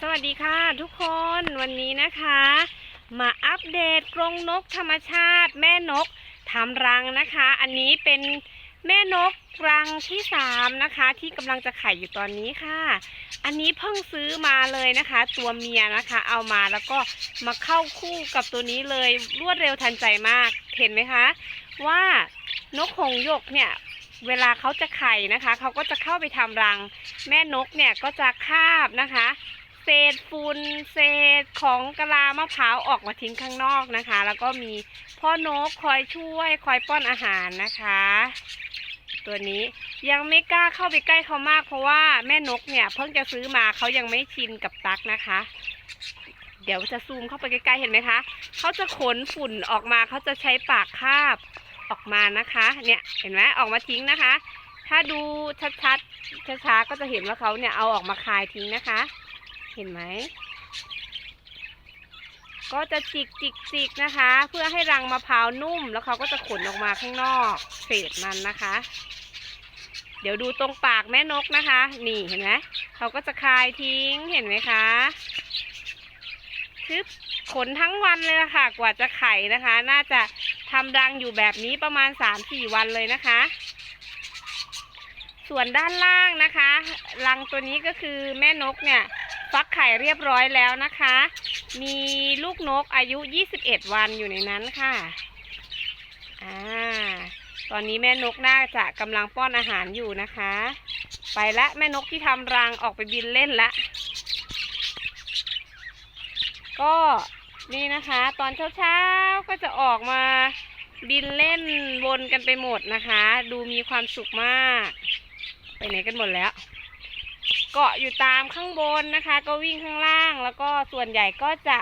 สวัสดีค่ะทุกคนวันนี้นะคะ มาอัปเดตกรงนกธรรมชาติ แม่นกทำรังนะคะ อันนี้เป็นแม่นกรังที่สามนะคะ ที่กำลังจะไข่อยู่ตอนนี้ค่ะ อันนี้เพิ่งซื้อมาเลยนะคะ ตัวเมียนะคะ เอามาแล้วก็มาเข้าคู่กับตัวนี้เลยรวดเร็วทันใจมากเห็นไหมคะ ว่านกหงยกเนี่ยเวลาเขาจะไข่นะคะ เขาก็จะเข้าไปทำรัง แม่นกเนี่ยก็จะคาบนะคะ เศษฝุ่นเศษของกะลามะพร้าวออกมาทิ้งข้างนอกนะคะ แล้วก็มีพ่อนกคอยช่วยคอยป้อนอาหารนะคะ ตัวนี้ยังไม่กล้าเข้าไปใกล้เขามากเพราะว่าแม่นกเนี่ย เพิ่งจะซื้อมาเขายังไม่ชินกับตักนะคะ เดี๋ยวจะซูมเข้าไปใกล้ๆเห็นไหมคะเขาจะขนฝุ่นออกมาเขาจะใช้ปากคาบออกมานะคะ เนี่ยเห็นไหมออกมาทิ้งนะคะ ถ้าดูชัดๆช้าๆก็จะเห็นว่าเขาเนี่ยเอาออกมาคายทิ้งนะคะ เห็นไหม ก็จะจิกจิกจิกนะคะ เพื่อให้รังมะพร้าวนุ่ม แล้วเขาก็จะขนออกมาข้างนอกเศษมันนะคะ เดี๋ยวดูตรงปากแม่นกนะคะ นี่เห็นไหมเขาก็จะคายทิ้งเห็นไหมคะชึบขนทั้งวันเลยล่ะค่ะ กว่าจะไข่นะคะ น่าจะทำรังอยู่แบบนี้ประมาณ 3-4 วันเลยนะคะ ส่วนด้านล่างนะคะ รังตัวนี้ก็คือแม่นกเนี่ย ฟักไข่เรียบร้อยแล้วนะคะ มีลูกนกอายุ 21 วันอยู่ในนั้นค่ะ อ่า ตอนนี้แม่นกน่าจะกำลังป้อนอาหารอยู่นะคะ ไปละแม่นกที่ทำรังออกไปบินเล่นละ ก็นี่นะคะ ตอนเช้าๆก็จะออกมาบินเล่นวนกันไปหมดนะคะ ดูมีความสุขมาก ไปไหนกันหมดแล้ว เกาะอยู่ตามข้างบนนะคะ ก็วิ่งข้างล่าง แล้วก็ส่วนใหญ่ก็จะ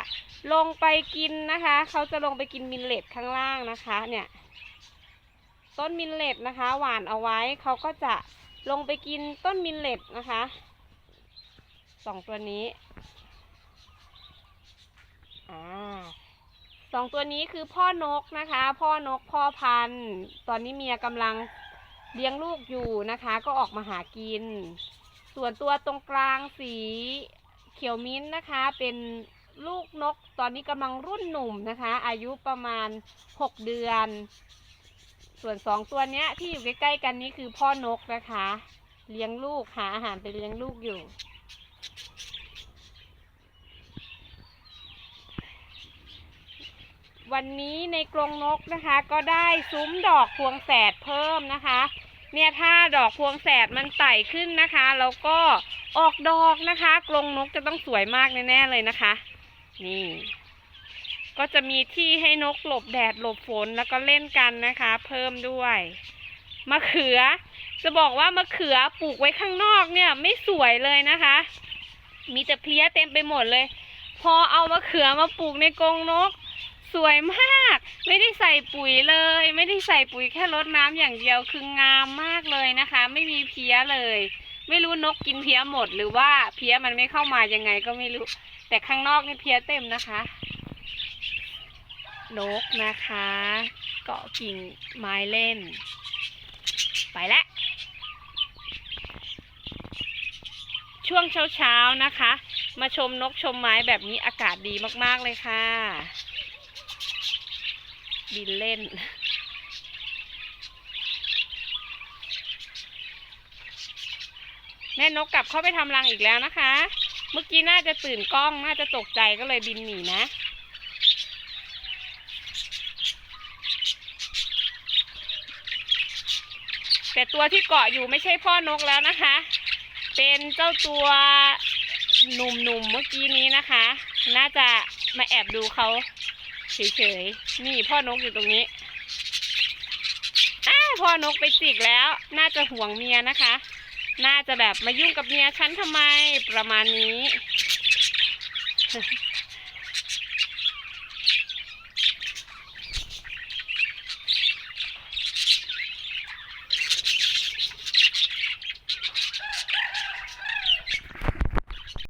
ลงไปกินนะคะ เขาจะลงไปกินมิลเลตข้างล่างนะคะ เนี่ย ต้นมิลเลตนะคะ หวานเอาไว้เขาก็จะลงไปกินต้นมิลเลตนะคะสองตัวนี้อ่าสองตัวนี้คือพ่อนกนะคะ พ่อนกพ่อพันธุ์ ตอนนี้เมียกำลังเลี้ยงลูกอยู่นะคะ ก็ออกมาหากิน ส่วนตัวตรงกลางสีเขียวมิ้นท์นะคะ เป็นลูกนกตอนนี้กำลังรุ่นหนุ่มนะคะ อายุประมาณ 6 เดือน ส่วนสองตัวเนี้ยที่อยู่ใกล้ๆกันนี้คือพ่อนกนะคะ เลี้ยงลูกหาอาหารไปเลี้ยงลูกอยู่วันนี้ในกรงนกนะคะ ก็ได้ซุ้มดอกพวงแสดเพิ่มนะคะ เนี่ยถ้าดอกพวงแสดมันไต่ขึ้นนะคะ แล้วก็ออกดอกนะคะ กรงนกจะต้องสวยมากแน่ๆเลยนะคะ นี่ ก็จะมีที่ให้นกหลบแดดหลบฝนแล้วก็เล่นกันนะคะ เพิ่มด้วยมะเขือ จะบอกว่ามะเขือปลูกไว้ข้างนอกเนี่ย ไม่สวยเลยนะคะ มีแต่เพลี้ยเต็มไปหมดเลย พอเอามะเขือมาปลูกในกรงนก สวยมาก ไม่ได้ใส่ปุ๋ยเลย ไม่ได้ใส่ปุ๋ยแค่รดน้ำอย่างเดียวคืองามมากเลยนะคะ ไม่มีเพี้ยเลย ไม่รู้นกกินเพี้ยหมดหรือว่าเพี้ยมันไม่เข้ามายังไงก็ไม่รู้ แต่ข้างนอกนี่เพี้ยเต็มนะคะ นกนะคะ เกาะกิ่งไม้เล่น ไปแล้วช่วงเช้าๆนะคะ มาชมนกชมไม้แบบนี้อากาศดีมากๆเลยค่ะ บินเล่น แม่นกกลับเข้าไปทำรังอีกแล้วนะคะ เมื่อกี้น่าจะตื่นกล้อง น่าจะตกใจก็เลยบินหนีนะแต่ตัวที่เกาะอยู่ไม่ใช่พ่อนกแล้วนะคะ เป็นเจ้าตัวหนุ่มๆเมื่อกี้นี้นะคะ น่าจะมาแอบดูเขา เฉยๆ นี่พ่อนกอยู่ตรงนี้อ้าพ่อนกไปจิกแล้ว น่าจะห่วงเมียนะคะ น่าจะแบบมายุ่งกับเมียฉันทำไมประมาณนี้